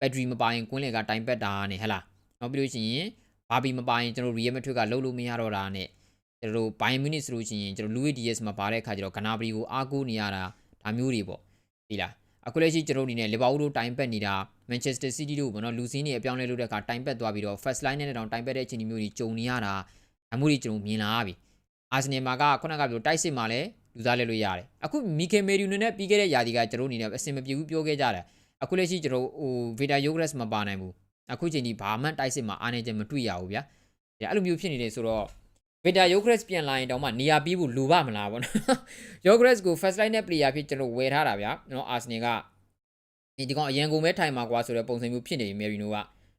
ဘက်ထရီမပါရင်ကွင်းလယ်ကတိုင်ပက်တာနဲ့ဟဲ့လားနောက်ပြီးလို့ရှိရင်ဘာဘီမပါရင်ကျွန်တော် Real Madrid ကလှုပ်လို့မရတော့တာနဲ့ ကျွန်တော်ဘိုင်မြူနစ်ဆိုလို့ရှိရင်ကျွန်တော် Luis Diaz မှာပါတဲ့အခါကျတော့ဂနာဘရီကိုအားကိုးနေရတာဒါမျိုးတွေပေါ့ဒီလားအခုလက်ရှိကျွန်တော်အနေနဲ့လီဗာပူးတို့တိုင်ပက်နေတာမန်ချက်စတာစီးတီးတို့ပေါ့နော်လူစင်းတွေအပြောင်းလဲလုပ်တဲ့အခါတိုင်ပက်သွားပြီးတော့ first line နဲ့တောင်တိုင်ပက်တဲ့အခြေအနေမျိုးတွေကြုံနေရတာအမှုတွေကျွန်တော်မြင်လာပြီအာဆင်နယ်မှာကခုနကပြောတိုက်စစ်မှာလည်းလူစားလဲလို့ရတယ်အခုမီကေမေရီယိုနဲ့ပြီးခဲ့တဲ့ယာဒီကကျွန်တော်အနေနဲ့အဆင်မပြေဘူးပြောခဲ့ကြတယ်အခုလက်ရှိကျွန်တော်ဟိုဗီတာယိုဂရက်စ်မပါနိုင်ဘူးအခုချိန်ဒီဘာမှတိုက်စစ်မှာအားနေချက်မတွေ့ရဘူးဗျာအဲ့လိုမျိုးဖြစ်နေတယ်ဆိုတော့ ဗီတာယိုဂရက်စ်ပြန်လာရင်တောင်မှနေရာပြီးဖို့လိုပါမလားဗောနော်ယိုဂရက်စ်ကို first line နဲ့ player ဖြစ်ကျွန်တော်ဝယ်ထားတာဗျာနော်အာဆင်နယ်ကဒီကောင်အရန်ကုန်ပဲထိုင်မှာကွာဆိုတဲ့ပုံစံမျိုးဖြစ်နေပြီမယ်ရီနိုက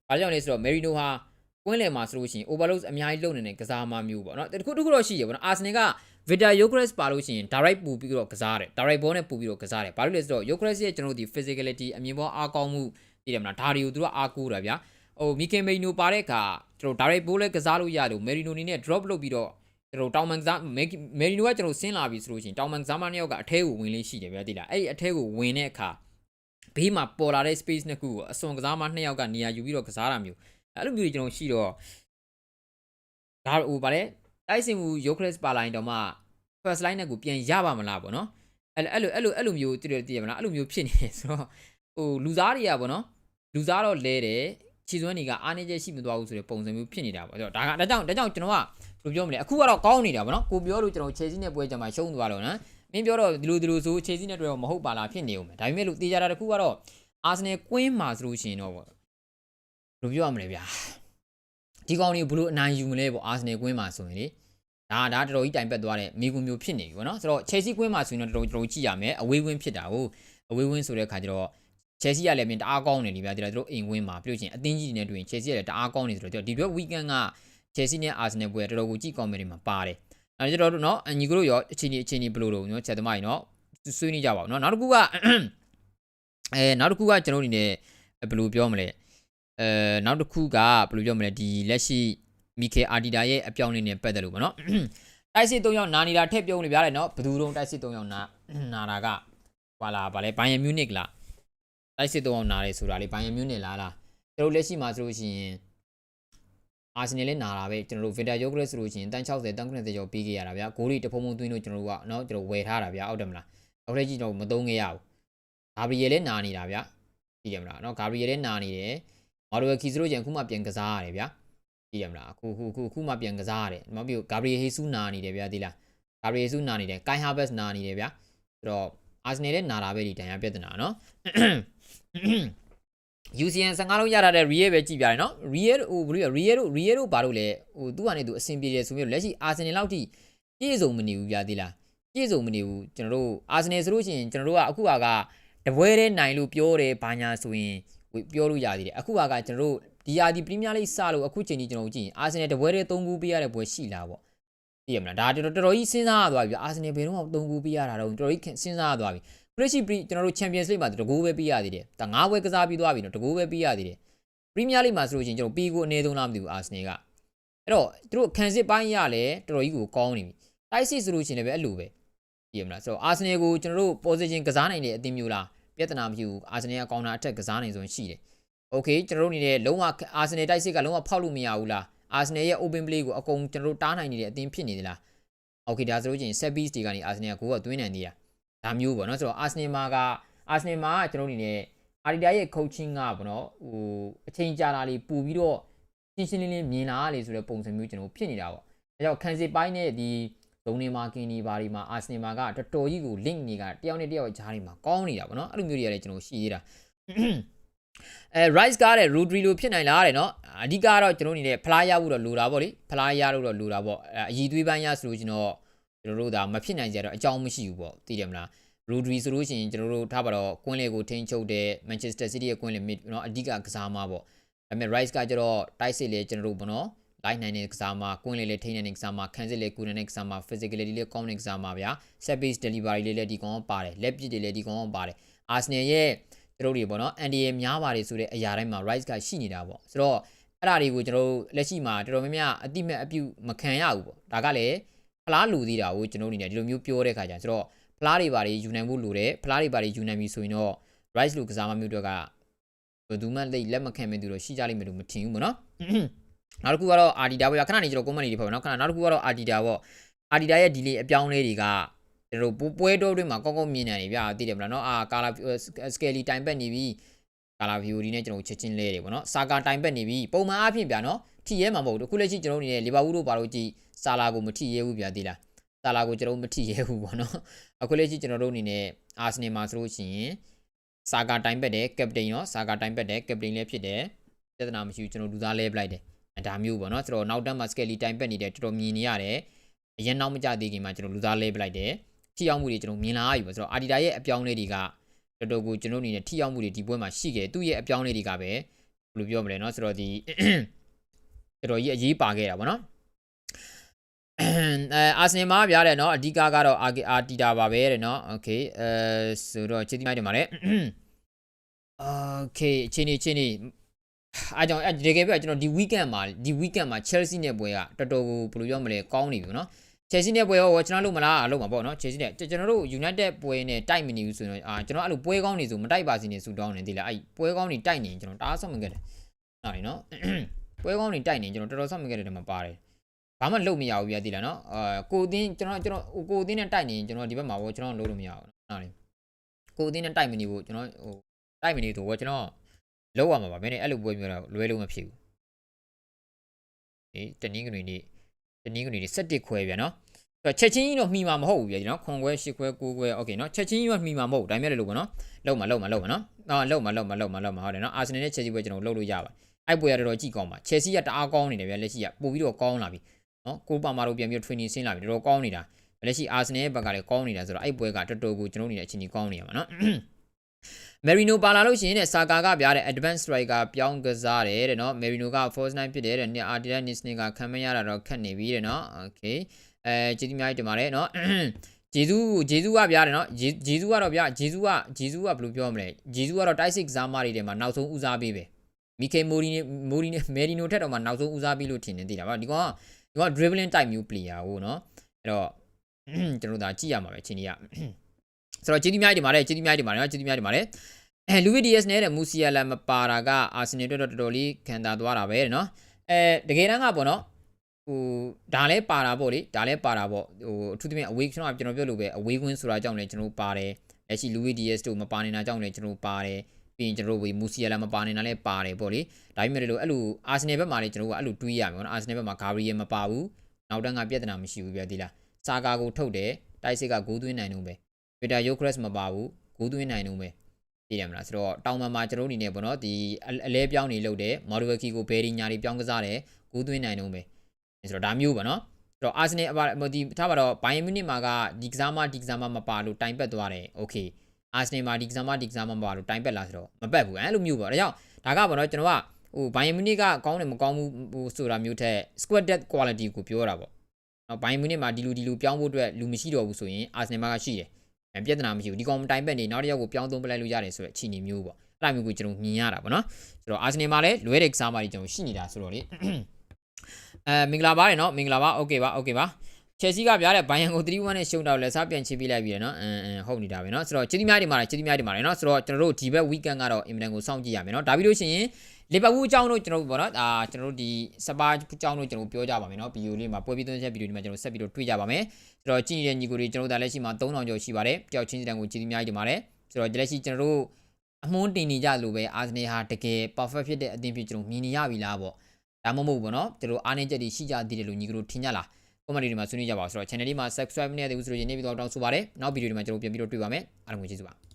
ဘာကြောင့်လဲဆိုတော့မယ်ရီနိုဟာကွင်းလယ်မှာဆိုလို့ရှိရင် overload အများကြီးလုပ်နေတဲ့ကစားမမျိုးပေါ့နော်တခုတခုတော့ရှိရပေါ့နော်အာဆင်နယ်က Vita Yogres ပါလို့ရှိရင် direct ပူပြီးတော့ကစားတယ် direct ball နဲ့ပူပြီးတော့ကစားတယ်ဘာလို့လဲဆိုတော့ Yogres ရဲ့ကျွန်တော်တို့ဒီ physicality အမြင်ပေါ်အားကောင်းမှုသိတယ်မလားဒါတွေကိုသူကအားကိုးတာဗျာ ဟို Mikel Merino ပါတဲ့အခါကျွန်တော် direct ball လည်းကစားလို့ရတယ် Merino အနေနဲ့ drop လုပ်ပြီးတော့ကျွန်တော်တောင်မန်ကစား Merino ကကျွန်တော်ဆင်းလာပြီဆိုလို့ရှိရင်တောင်မန်ကစားမနှစ်ယောက်ကအထဲကိုဝင်လေးရှိတယ်ဗျာသိလားအဲ့ဒီအထဲကိုဝင်တဲ့အခါဘေးမှာပေါ်လာတဲ့ space နှစ်ခုကိုအစွန်ကစားမနှစ်ယောက်ကနေရာယူပြီးတော့ကစားတာမျိုးအဲ့လိုမျိုးတွေကျွန်တော်ရှိတော့ဒါဟိုဗါလဲတိုက်စင်မှု Yogres ပါလာရင်တော့မှ first line နဲ့ကိုပြန်ရပါမလားပေါ့နော်အဲ့အဲ့လိုအဲ့လိုအဲ့လိုမျိုးတည်တယ်တည်ရမလားအဲ့လိုမျိုးဖြစ်နေတယ်ဆိုတော့ဟိုလူသားတွေကပေါ့နော်လူသားတော့လဲတယ် ခြေစွမ်းတွေကအားနေချက်ရှိမသွားဘူးဆိုတဲ့ပုံစံမျိုးဖြစ်နေတာပေါ့ဒါကဒါကြောင့်ဒါကြောင့်ကျွန်တော်ကဘယ်လိုပြောမလဲအခုကတော့ကောင်းနေတာပေါ့နော်ကိုပြောလို့ကျွန်တော်ခြေစည်းနဲ့ပွဲကြမှာရှုံးသွားတော့နော်မင်းပြောတော့ဒီလိုဒီလိုဆိုခြေစည်းနဲ့တွေ့တော့မဟုတ်ပါလားဖြစ်နေဦးမယ်ဒါပေမဲ့လို့တေးကြတာတခုကတော့အာဆင်နယ်ကွင်းမှာဆိုလို့ရှိရင်တော့ပေါ့ဘယ်လိုပြောရမလဲဗျာဒီကောင်တွေဘလို့အနိုင်ယူမလဲပေါ့အာဆင်နယ်ကွင်းမှာဆိုရင်လေဒါဒါတော်တော်ကြီးတိုင်ပက်သွားတဲ့မိကွန်မျိုးဖြစ်နေပြီပေါ့နော်ဆိုတော့ Chelsea ကွင်းမှာဆိုရင်တော့တော်တော်တော်ကြည့်ရမယ်အဝေးဝင်းဖြစ်တာကိုအဝေးဝင်းဆိုတဲ့ခါကျတော့ Chelsea ကလည်းမြင်တအားကောင်းနေပြီဗျာဒီလားတို့အိမ်ဝင်းမှာပြုတ်ချင်းအသင်းကြီးတွေနဲ့တွေ့ရင် Chelsea ကလည်းတအားကောင်းနေဆိုတော့ဒီဘက် weekend က Chelsea နဲ့ Arsenal ပွဲတော်တော်ကိုကြည့်ကောင်းမယ်တွေမှာပါတယ်အဲကျတော့တို့နော်ညီကတို့ရောအချိန်ကြီးအချိန်ကြီးဘယ်လိုလုပ်နော်ချက်သမားကြီးနော်ဆွေးနွေးကြပါဦးနော်နောက်တစ်ခုကအဲနောက်တစ်ခုကကျွန်တော်အနေနဲ့ဘယ်လိုပြောမလဲအဲနောက်တစ်ခုကဘယ်လိုပြောမလဲဒီလက်ရှိမီကေအာဒီတာရဲ့အပြောင်းအလဲနဲ့ပတ်သက်လို့ပေါ့နော်တိုက်စစ်၃ယောက်နာနေတာထက်ပြုံးနေပြရတယ်နော်ဘယ်သူတုံးတိုက်စစ်၃ယောက်နာနာတာကဟာလာဗာလဲဘိုင်ယန်မြူနစ်လား တိုက်စစ်၃ယောက်နာတယ်ဆိုတာလေဘိုင်ယန်မြူနစ်လားလားကျွန်တော်လက်ရှိမှာဆိုလို့ရှိရင်အာဆင်နယ်လည်းနာတာပဲကျွန်တော်တို့ဗင်တာယိုဂရက်ဆိုလို့ရှိရင်တန်း60တန်း90ကျော်ပြီးခဲ့ရတာဗျာဂိုးတွေတဖုံဖုံသွင်းလို့ကျွန်တော်တို့ကနော်ကျွန်တော်ဝယ်ထားတာဗျာဟုတ်တယ်မလားအခုလက်ရှိကျွန်တော်မသုံးခဲ့ရဘူးဂါဘရီယယ်လည်းနာနေတာဗျာကြည့်တယ်မလားနော်ဂါဘရီယယ်လည်းနာနေတယ်မာရိုဝယ်ခီဆိုလို့ရှိရင်အခုမှပြန်ကစားရတယ်ဗျာကြည့်တယ်မလားအခုအခုအခုအခုမှပြန်ကစားရတယ်နောက်ပြီးဂါဘရီယယ်ဟေဆူနာနေတယ်ဗျာဒီလားဂါဘရီယယ်ဟေဆူနာနေတယ်ကိုင်ဟာဘက်စ်နာနေတယ်ဗျာဆိုတော့အာဆင်နယ်လည်းနာတာပဲဒီတန်ရပြဿနာနော် UCN 15လုံးရထားတဲ့ Real ပဲကြည့်ပြတယ်နော် Real ဟိုဘယ်လို Real တို့ Real တို့ဘာလို့လဲဟိုသူကနေသူအဆင်ပြေတယ်ဆိုပြီးလက်ရှိ Arsenal လောက်ထိပြည့်စုံမနေဘူးပြသေးလားပြည့်စုံမနေဘူးကျွန်တော်တို့ Arsenal ဆိုလို့ရှိရင်ကျွန်တော်တို့ကအခုကတပွဲတည်းနိုင်လို့ပြောတယ်ဘာညာဆိုရင်ပြောလို့ရသေးတယ်အခုကကျွန်တော်တို့ဒီယာဒီ Premier League စလို့အခုချိန်ကြီးကျွန်တော်တို့ကြည့်ရင် Arsenal တပွဲတည်း3ခုပေးရတဲ့ပွဲရှိလားပေါ့သိရမလားဒါတော်တော်ကြီးစဉ်းစားရသွားပြီ Arsenal ဘယ်တော့မှ3ခုပေးရတာတော့တော်တော်ကြီးစဉ်းစားရသွားပြီ Premier League ကျွန်တော်တို့ Champions League မှာတကူပဲပြီးရသေးတယ်ဒါ၅ပွဲကစားပြီးသွားပြီနော်တကူပဲပြီးရသေးတယ် Premier League မှာဆိုလို့ရှိရင်ကျွန်တော်ပြီးကိုအနည်းဆုံးလားမသိဘူး Arsenal ကအဲ့တော့သူတို့ခံစစ်ပိုင်းရလဲတော်တော်ကြီးကိုကောင်းနေပြီတိုက်စစ်ဆိုလို့ရှိရင်လည်းပဲအဲ့လိုပဲကြည့်ရမလားဆိုတော့ Arsenal ကိုကျွန်တော်တို့ position ကစားနိုင်တဲ့အသင်းမျိုးလားပြဿနာမရှိဘူး Arsenal ကကောင်းတာအထက်ကစားနိုင်ဆိုရင်ရှိတယ် Okay ကျွန်တော်တို့အနေနဲ့လုံးဝ Arsenal တိုက်စစ်ကလုံးဝဖောက်လို့မရဘူးလား Arsenal ရဲ့ open play ကိုအကုန်ကျွန်တော်တို့တားနိုင်နေတဲ့အသင်းဖြစ်နေသလား Okay ဒါဆိုလို့ရှိရင် set piece တွေကနေ Arsenal ကကိုယ်ကသွင်းနိုင်သေးတာ ဒါမျိုးပေါ့နော်ဆိုတော့ Arsenal မှာက Arsenal မှာကျွန်တော်တို့အနေနဲ့ Arteta ရဲ့ coaching ကပေါ့နော်ဟိုအချိန်ကြာလာလေးပူပြီးတော့ရှင်းရှင်းလင်းလင်းမြင်လာလေဆိုတဲ့ပုံစံမျိုးကျွန်တော်ဖြစ်နေတာပေါ့အဲကြောင့်ခံစစ်ပိုင်းနဲ့ဒီဇုံနေမှာကင်းဒီဘာဒီမှာ Arsenal မှာကတော်တော်ကြီးကို link တွေကတယောက်နဲ့တယောက်ကြားနေမှာကောင်းနေတာပေါ့နော်အဲ့လိုမျိုးတွေကလည်းကျွန်တော်ရှိသေးတာအဲ rice ကားတဲ့ Rodri လိုဖြစ်နိုင်လားတဲ့နော်အဓိကတော့ကျွန်တော်အနေနဲ့ဖလားရဖို့တော့လိုတာပေါ့လေဖလားရလို့တော့လိုတာပေါ့အည်သွေးပိုင်းရဆိုလို့ကျွန်တော် ကျွန်တော်တို့ဒါမဖြစ်နိုင်ကြတော့အကြောင်းမရှိဘူးပေါ့သိတယ်မလား Rodri ဆိုလို့ရှိရင်ကျွန်တော်တို့ထားပါတော့ကွင်းလေကိုထိန်းချုပ်တဲ့ Manchester City ရဲ့ကွင်းလေ mid เนาะအဓိကကစားမှာပေါ့ဒါပေမဲ့ Rice ကကျတော့တိုက်စစ်လေကျွန်တော်တို့ပေါ့နော်လိုက်နိုင်တဲ့ကစားမှာကွင်းလေလေထိန်းနိုင်တဲ့ကစားမှာခံစစ်လေကူနိုင်တဲ့ကစားမှာ physicality လေကောင်းတဲ့ကစားမှာဗျာ set piece delivery လေးလည်းဒီကောင်ပါတယ်လက်ပစ်တွေလည်းဒီကောင်ပါတယ် Arsenal ရဲ့ကျွန်တော်တို့ပေါ့နော် NDA များပါတယ်ဆိုတဲ့အရာတိုင်းမှာ Rice ကရှိနေတာပေါ့ဆိုတော့အဲ့ဒါတွေကိုကျွန်တော်တို့လက်ရှိမှာတော်တော်များများအတိမဲ့အပြုမခံရဘူးပေါ့ဒါကလည်း ဖလားလူသေးတာကိုကျွန်တော်အနေနဲ့ဒီလိုမျိုးပြောတဲ့ခါကျဆိုတော့ဖလားတွေပါတွေယူနိုင်ဖို့လိုတယ်ဖလားတွေပါတွေယူနိုင်ပြီဆိုရင်တော့ rice လို့ကစားမမျိုးတွေကဘယ်သူမှလက်လက်မခံမဲ့သူတို့ရှိကြလိမ့်မယ်လို့မထင်ဘူးပေါ့နော်နောက်တစ်ခုကတော့ Adidas ပေါ့ခဏနေကျွန်တော် comment တွေဖော်ပါနော်ခဏနောက်တစ်ခုကတော့ Adidas ပေါ့ Adidas ရဲ့ delay အပြောင်းလဲတွေကကျွန်တော်တို့ပွဲတော်တွေမှာကောင်းကောင်းမြင်နိုင်နေဗျာသိတယ်မလားနော်အာ color scale တိုင်ပတ်နေပြီ color view ဒီနဲ့ကျွန်တော်ချက်ချင်းလဲတယ်ပေါ့နော်စာကာတိုင်ပတ်နေပြီပုံမှန်အားဖြင့်ဗျာနော်ထိရဲမှာမဟုတ်ဘူးခုလက်ရှိကျွန်တော်တို့နေလီဗာပူးတို့ဘာလို့ကြည့် စာလာကိုမထိရဲဘူးဗျာသိလားစာလာကိုကျွန်တော်မထိရဲဘူးပေါ့နော်အခုလက်ရှိကျွန်တော်တို့အနေနဲ့အာဆင်နယ်မှာဆိုလို့ရှိရင်စာကာတိုင်ပတ်တယ်ကပတိန်နော်စာကာတိုင်ပတ်တယ်ကပတိန်လည်းဖြစ်တယ်ပြဿနာမရှိဘူးကျွန်တော်လူသားလဲပလိုက်တယ်ဒါမျိုးပေါ့နော်ဆိုတော့နောက်တန်းမှာစကယ်လီတိုင်ပတ်နေတယ်တော်တော်မြင်နေရတယ်အရင်နောက်မကြသေးခင်မှာကျွန်တော်လူသားလဲပလိုက်တယ်ထိရောက်မှုတွေကျွန်တော်မြင်လာပြီပေါ့ဆိုတော့အာဒီတာရဲ့အပြောင်းလဲတွေကတော်တော်ကိုကျွန်တော်အနေနဲ့ထိရောက်မှုတွေဒီပွဲမှာရှိခဲ့သူ့ရဲ့အပြောင်းလဲတွေကပဲဘယ်လိုပြောမလဲเนาะဆိုတော့ဒီတော်တော်ကြီးအရေးပါခဲ့တာပေါ့နော် အဲအာဆင်နယ်မှာပြရတယ်เนาะအဓိကကတော့အာအာတီတာပါပဲတဲ့เนาะโอเคအဲဆိုတော့ချစ်တိမိုက်တယ်မှာလေโอเคချင်းနေချင်းနေအားကြောင့်တကယ်ပြကျွန်တော်ဒီ weekend မှာဒီ weekend မှာ Chelsea နဲ့ပွဲကတော်တော်ကိုဘယ်လိုပြောမလဲကောင်းနေပြီเนาะ Chelsea နဲ့ပွဲရောကျွန်တော်လို့မလားလို့မှာပေါ့เนาะ Chelsea နဲ့ကျွန်တော်တို့ United ပွဲနဲ့တိုက်မနေဘူးဆိုရင်အာကျွန်တော်အဲ့လိုပွဲကောင်းနေဆိုမတိုက်ပါစေနဲ့ဆူတောင်းနေသေးလားအဲ့ပွဲကောင်းနေတိုက်နေကျွန်တော်တအားဆော့မခဲ့တယ်နားနေเนาะပွဲကောင်းနေတိုက်နေကျွန်တော်တော်တော်ဆော့မခဲ့တယ်တမှာပါတယ် ဘာမှလုပ်မရဘူးပြသေးလားเนาะအာကိုအင်းကျွန်တော်ကျွန်တော်ကိုအင်းနဲ့တိုက်နေကျွန်တော်ဒီဘက်မှာဘောကျွန်တော်လုပ်လို့မရဘူးနားနေကိုအင်းနဲ့တိုက်မနေဘူးကျွန်တော်ဟိုတိုက်မနေဆိုဘောကျွန်တော်လောက်ရမှာပါမင်းအဲ့လိုပွဲမျိုးတော့လွဲလို့မဖြစ်ဘူးအေးတနင်္ဂနွေနေ့တနင်္ဂနွေနေ့17ခွဲပြန်နော်ချက်ချင်းကြီးတော့မှီမှာမဟုတ်ဘူးပြနော်ခွန်ခွဲရှစ်ခွဲကိုးခွဲโอเคနော်ချက်ချင်းကြီးတော့မှီမှာမဟုတ်ဒါမှမဟုတ်လို့ပေါ့နော်လောက်မှာလောက်မှာလောက်မှာနော်အော်လောက်မှာလောက်မှာလောက်မှာလောက်မှာဟုတ်တယ်နော်အာဆင်နယ်နဲ့ချက်စီပွဲကျွန်တော်လှုပ်လို့ရပါအဲ့ပွဲရတော်ကြည့်ကောင်းပါချက်စီကတအားကောင်းနေတယ်ဗျလက်ရှိကပို့ပြီးတော့ကောင်းလာပြီ နော်ကိုပါမာတို့ပြန်ပြီး training ဆင်းလာပြီတော်တော်ကောင်းနေတာလက်ရှိအာဆင်နယ်ရဲ့ဘက်ကလည်းကောင်းနေတာဆိုတော့အဲ့ပွဲကတော်တော်ကိုကျွန်တော်နေတဲ့အချိန်ကြီးကောင်းနေရမှာနော်မယ်ရီနိုပါလာလို့ရှိရင်တဲ့ဆာကာကပြတဲ့ advanced striker ပြောင်းကစားတယ်တဲ့နော်မယ်ရီနိုက force 9ဖြစ်တယ်တဲ့အာဒီယာနစ်စနေကခံမရတာတော့ခက်နေပြီတဲ့နော် okay အဲကျေးဇူးများတင်ပါတယ်နော်ဂျေဇူးဂျေဇူးကပြရတယ်နော်ဂျေဇူးကတော့ဗျဂျေဇူးကဂျေဇူးကဘယ်လိုပြောမလဲဂျေဇူးကတော့တိုက်စစ်ကစားမတွေထဲမှာနောက်ဆုံးဦးစားပေးပဲမီကေမိုရီမိုရီမယ်ရီနိုထက်တော့မှနောက်ဆုံးဦးစားပေးလို့ထင်နေသေးတာပါဒီကောင်က ဒီကောင် dribbling type မျိုး player ဟိုနော်အဲ့တော့ကျွန်တော်တို့ဒါကြည့်ရမှာပဲချင်းကြီးကဆိုတော့ကျေးဇူးများတင်ပါတယ်ကျေးဇူးများတင်ပါတယ်နော်ကျေးဇူးများတင်ပါတယ်အဲလူဗီဒီယက်စ်နဲ့တဲ့မူစီယာလာမပါတာကအာဆင်နယ်တော်တော်တော်လေးခံတာသွားတာပဲတဲ့နော်အဲတကယ်တမ်းကပေါ့နော်ဟိုဒါလည်းပါတာပေါ့လေဒါလည်းပါတာပေါ့ဟိုအထူးသဖြင့်အဝေးကျွန်တော်ကျွန်တော်ပြောလို့ပဲအဝေးကွင်းဆိုတာကြောင့်လည်းကျွန်တော်တို့ပါတယ်လက်ရှိလူဗီဒီယက်စ်တို့မပါနေတာကြောင့်လည်းကျွန်တော်တို့ပါတယ် ပြီးရင်ကျွန်တော်တို့ဝေမူစီယာလာမပါနေတာလည်းပါတယ်ပေါ့လေဒါပေမဲ့လို့အဲ့လိုအာဆင်နယ်ဘက်မှာလည်းကျွန်တော်တို့ကအဲ့လိုတွေးရမယ်နော်အာဆင်နယ်ဘက်မှာဂါရီယယ်မပါဘူးနောက်တန်းကပြဿနာမရှိဘူးပြသေးလားစာကာကိုထုတ်တယ်တိုက်စစ်ကဂိုးသွင်းနိုင်တော့ပဲ Twitter Yokres မပါဘူးဂိုးသွင်းနိုင်တော့ပဲသိရမလားဆိုတော့တောင်ပံမှာကျွန်တော်အနေနဲ့ပေါ့နော်ဒီအလဲပြောင်းနေလို့တယ် Model Key ကိုဘယ်ဒီညာတွေပြောင်းကစားတယ်ဂိုးသွင်းနိုင်တော့ပဲဆိုတော့ဒါမျိုးပေါ့နော်ဆိုတော့ Arsenal အဒီထားပါတော့ Bayern Munich မှာကဒီကစားမဒီကစားမမပါလို့တိုင်ပက်သွားတယ် Okay Arsenal မှာဒီကစားမဒီကစားမမပါလို့တိုင်ပက်လာဆိုတော့မပက်ဘူးအဲ့လိုမျိုးပေါ့ဒါကြောင့်ဒါကပေါ့နော်ကျွန်တော်ကဟို Bayern Munich ကကောင်းတယ်မကောင်းဘူးဟိုဆိုတာမျိုးထက် squad depth quality ကိုပြောတာပေါ့နော်ဘိုင်မူနစ်မှာဒီလူဒီလူပြောင်းဖို့အတွက်လူမရှိတော့ဘူးဆိုရင်အာဆင်နယ်မှာကရှိတယ်။အဲပြဿနာမရှိဘူးဒီကောင်တိုင်ပက်နေနောက်တစ်ယောက်ကိုပြောင်းသုံးပလိုက်လို့ရတယ်ဆိုတဲ့အခြေအနေမျိုးပေါ့။အဲ့ဒါမျိုးကိုကျွန်တော်မြင်ရတာပေါ့နော်။ဆိုတော့အာဆင်နယ်မှာလည်းလွဲတဲ့ကစားမတွေကျွန်တော်ရှိနေတာဆိုတော့လေ။အဲမင်္ဂလာပါရနော်မင်္ဂလာပါโอเคပါโอเคပါ ချယ်ဆီကဗျာတဲ့ဘိုင်ယန်ကို3-1နဲ့ရှုံးတော့လဲစားပြန်ချပေးလိုက်ပြီလေနော်အင်းအင်းဟုတ်နေတာပဲနော်ဆိုတော့ချစ်သီးများတွေမှာချစ်သီးများတွေမှာနော်ဆိုတော့ကျွန်တော်တို့ဒီဘက် weekend ကတော့ England ကိုစောင့်ကြည့်ရမယ်နော်ဒါပြီးလို့ရှိရင်လီဗာပူးအကြောင်းတို့ကျွန်တော်တို့ပေါ့နော်အာကျွန်တော်တို့ဒီစပါအကြောင်းတို့ကျွန်တော်တို့ပြောကြပါမယ်နော်ဗီဒီယိုလေးမှာပွဲပြီးသွင်းချက်ဗီဒီယိုဒီမှာကျွန်တော်ဆက်ပြီးတော့တွေ့ကြပါမယ်ဆိုတော့ကြည့်နေတဲ့ညီကိုတွေကျွန်တော်တို့ဒါလက်ရှိမှာ3000ကျော်ရှိပါတယ်ပျောက်ချင်းစီတန်ကိုချစ်သီးများတွေမှာလဲဆိုတော့လက်ရှိကျွန်တော်တို့အမွန်းတင်နေကြလို့ပဲအာဆနယ်ဟာတကယ် perfect ဖြစ်တဲ့အသင်းဖြစ်ကျွန်တော်မြင်နေရပြီလားပေါ့ဒါမှမဟုတ်ဘူးပေါ့နော်ကျွန်တော်အားနည်းချက်တွေရှိကြသေးတယ်လို့ညီကတို့ထင်ကြလား comment တွေမှာဆွေးနွေးကြပါဆိုတော့ channel လေးမှာ subscribe မလုပ်ရသေးဘူးဆိုတော့ယနေ့ပြီးတော့တောင်းဆိုပါရစေနောက်ဗီဒီယိုတွေမှာကျွန်တော်ပြန်ပြီးတော့တွေ့ပါမယ်အားလုံးကိုကျေးဇူးပါ